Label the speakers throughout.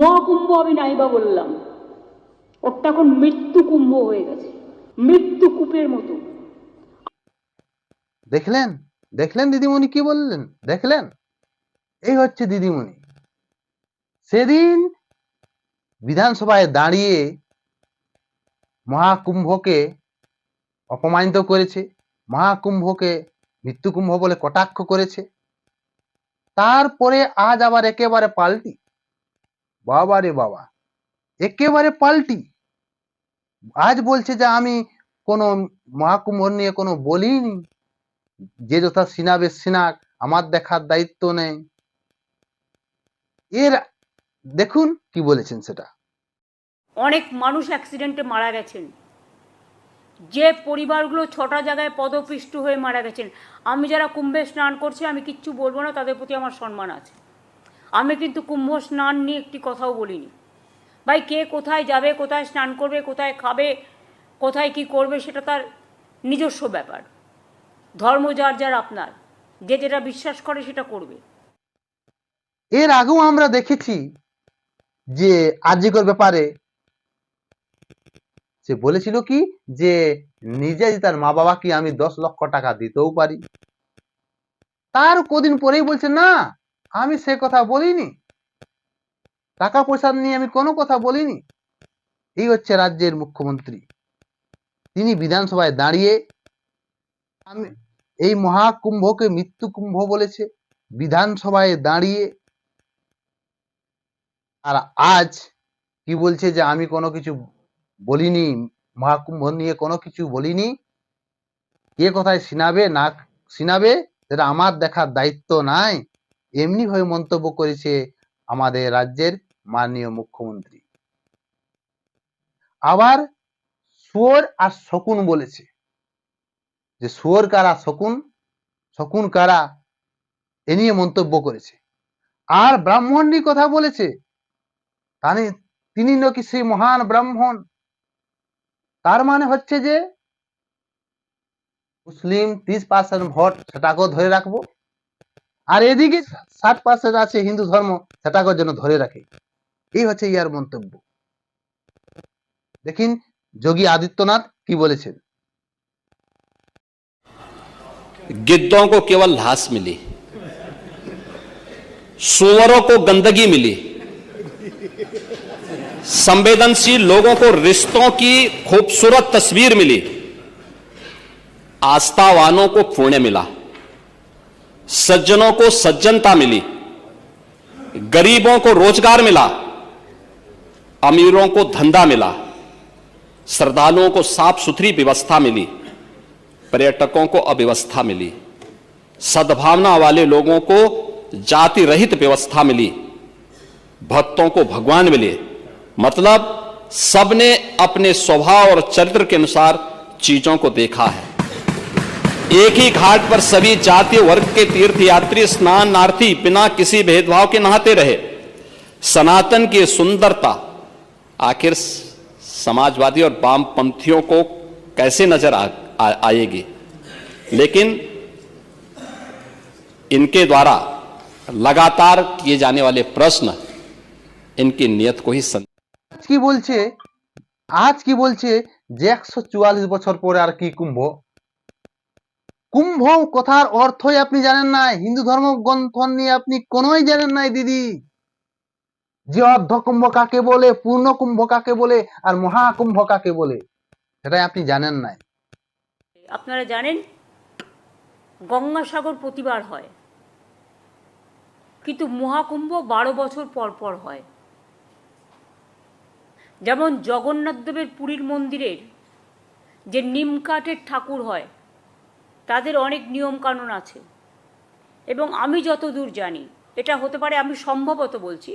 Speaker 1: মহাকুম্ভ আমি নাইবা বললাম। ওটা এখন মৃত্যু কুম্ভ হয়ে গেছে। মৃত্যু কূপের মতো।
Speaker 2: দেখলেন? দেখলেন দিদিমণি কি বললেন? দেখলেন? এই হচ্ছে দিদিমণি। সেদিন বিধানসভায় দাঁড়িয়ে মহাকুম্ভকে অপমানিত করেছে, মহাকুম্ভকে মৃত্যুকুম্ভ বলে কটাক্ষ করেছে। তারপরে আজ আবার একেবারে পাল্টি। বাবা রে বাবা। একেবারে পাল্টি। আজ বলছে যে আমি কোনো মহাকুম্ভ নিয়ে কোনো বলিনি। যে যথা সিনাবে সিনাক আমার দেখার দায়িত্ব নেই। এর দেখুন কি বলেছেন সেটা।
Speaker 1: অনেক মানুষ অ্যাক্সিডেন্টে মারা গেছেন। যে পরিবারগুলো ছটা জায়গায় পদপিষ্ট হয়ে মারা গেছেন। আমি যারা কুম্ভে স্নান করছি, আমি কিচ্ছু বলব না, তাদের প্রতি আমার সম্মান আছে। আমি কিন্তু কুম্ভ স্নান নিয়ে একটি কথাও বলিনি। ভাই, কে কোথায় যাবে, কোথায় স্নান করবে, কোথায় খাবে, কোথায় কি করবে, সেটা তার নিজস্ব ব্যাপার। ধর্ম যার যার আপনার, যে যেটা বিশ্বাস করে সেটা করবে।
Speaker 2: এর আগেও আমরা দেখেছি যে আজিকর ব্যাপারে সে বলেছিল কি, যে নিজে তার মা বাবাকে আমি দশ লক্ষ টাকা দিতেও পারি, তার কদিন পরেই বলছে, না আমি সে কথা বলিনি। টাকা পয়সা নিয়ে আমি কোনো কথা বলিনি। এই হচ্ছে রাজ্যের মুখ্যমন্ত্রী। তিনি বিধানসভায় দাঁড়িয়ে আমি এই মহাকুম্ভকে মৃত্যু কুম্ভ বলেছে, বিধানসভায় দাঁড়িয়ে। আর আজ কি বলছে যে আমি কোনো কিছু বলিনি, মহাকুম্ভ নিয়ে কোনো কিছু বলিনি। কে কোথায় শোনাবে না শোনাবে সেটা আমার দেখার দায়িত্ব নাই। এমনি ভাবে মন্তব্য করেছে আমাদের রাজ্যের মাননীয় মুখ্যমন্ত্রী। আবার শুয়োর আর শকুন বলেছে যে শুয়োর কারা, শকুন? শকুন কারা? এ নিয়ে মন্তব্য করেছে। আর ব্রাহ্মণ কথা বলেছে, তানি, তিনি নাকি সেই মহান ব্রাহ্মণ। তার মানে হচ্ছে যে, মুসলিম ত্রিশ পার্সেন্ট ভোট সেটাকেও ধরে রাখব। আর এদিকে ষাট পার্সেন্ট আছে হিন্দু ধর্ম সেটাকেও যেন ধরে রাখে এই হচ্ছে ইয়ার মন্তব্য দেখিন যোগী আদিত্যনাথ কি বলেছেন
Speaker 3: गिद्धों को केवल घास मिली सुअरों को गंदगी मिली संवेदनशील लोगों को रिश्तों की खूबसूरत तस्वीर मिली आस्थावानों को पुण्य मिला सज्जनों को सज्जनता मिली, गरीबों को रोज़गार मिला, अमीरों को धंधा मिला, श्रद्धालुओं को साफ़ सुथरी व्यवस्था मिली, पर्यटकों को अव्यवस्था मिली, सद्भावना वाले लोगों को जाति रहित व्यवस्था मिली, भक्तों को भगवान मिले। मतलब सबने अपने स्वभाव और चरित्र के अनुसार चीज़ों को देखा है। एक ही घाट पर सभी जाति वर्ग के तीर्थयात्री स्नानार्थी बिना किसी भेदभाव के नहाते रहे सनातन की ये सुंदरता आखिर समाजवादी और वामपंथियों को कैसे नजर आ, आ, आएगी लेकिन इनके द्वारा लगातार किए जाने वाले प्रश्न इनकी नियत को ही सं...
Speaker 2: আজ কি বলছে আজ কি বলছে যে একশো চুয়াল্লিশ বছর পরে আর কি কুম্ভ কুম্ভ কথার অর্থই আপনি জানেন না হিন্দু ধর্ম গ্রন্থ নিয়ে আপনি কোনোই জানেন নাই, দিদি। যে অর্ধ কুম্ভ কাকে বলে, পূর্ণ কুম্ভ কাকে বলে, আর মহাকুম্ভ কাকে বলে, সেটাই আপনি জানেন নাই।
Speaker 1: আপনারা জানেন গঙ্গাসাগর প্রতিবার হয়। কিন্তু মহাকুম্ভ বারো বছর পর পর হয়। যেমন জগন্নাথদেবের পুরীর মন্দিরের যে নিমকাঠের ঠাকুর হয় তাদের অনেক নিয়মকানুন আছে। এবং আমি যতদূর জানি, এটা হতে পারে আমি সম্ভবত বলছি,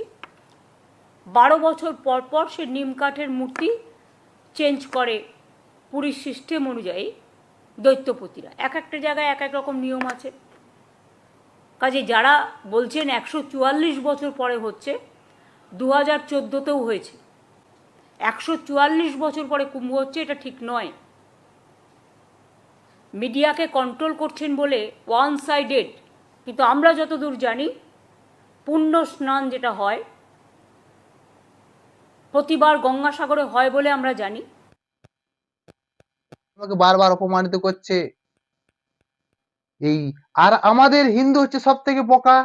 Speaker 1: বারো বছর পর পর সে নিমকাঠের মূর্তি চেঞ্জ করে পুরীর সিস্টেম অনুযায়ী দৈত্যপতিরা। এক একটা জায়গায় এক এক রকম নিয়ম আছে। কাজে যারা বলছেন একশো চুয়াল্লিশ বছর পরে হচ্ছে দু হাজার চোদ্দোতেও হয়েছে। একশো চুয়াল্লিশ বছর পরে কুম্ভ হচ্ছে, এটা ঠিক নয়। মিডিয়াকে কন্ট্রোল করছেন বলে ওয়ান সাইডেড কিন্তু আমরা যতদূর জানি পুণ্য স্নান যেটা হয়, প্রতিবার গঙ্গাসাগরে হয় বলে আমরা জানি।
Speaker 2: আমাকে বারবার অপমানিত করছে। এই, আর আমাদের হিন্দু হচ্ছে সব থেকে বোকা।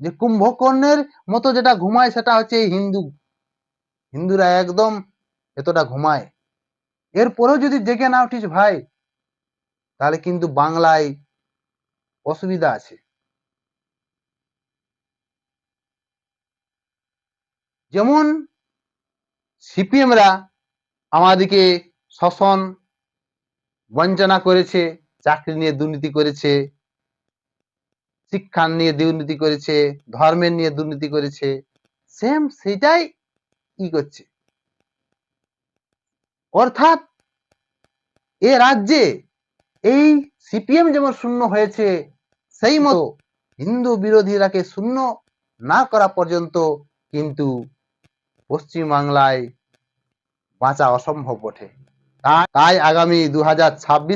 Speaker 2: যে কুম্ভকর্ণের মতো যেটা ঘুমায়, সেটা হচ্ছে এই হিন্দু। হিন্দুরা একদম এতটা ঘুমায়। এরপরেও যদি জেগে না উঠিস ভাই তাহলে কিন্তু বাংলায় অসুবিধা আছে। যেমন সিপিএমরা আমাদেরকে শোষণ, বঞ্চনা করেছে, চাকরি নিয়ে দুর্নীতি করেছে, শিক্ষা নিয়ে দুর্নীতি করেছে, ধর্মের নিয়ে দুর্নীতি করেছে সেম সেটাই কি করছে। অর্থাৎ এ রাজ্যে এই সিপিএম যেমন শূন্য হয়েছে, সেই মতো হিন্দু বিরোধীরাকে শূন্য না করা পর্যন্ত কিন্তু পশ্চিম বাংলায় বাঁচা অসম্ভব তাই- তাই আগামী দু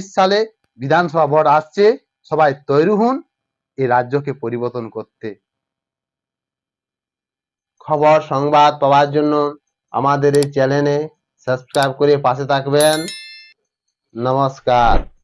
Speaker 2: সালে বিধানসভা ভোট আসছে, সবাই তৈরি হন এই রাজ্যকে পরিবর্তন করতে। খবর, সংবাদ পাওয়ার জন্য আমাদের এই চ্যানেলে সাবস্ক্রাইব করে পাশে থাকবেন। নমস্কার।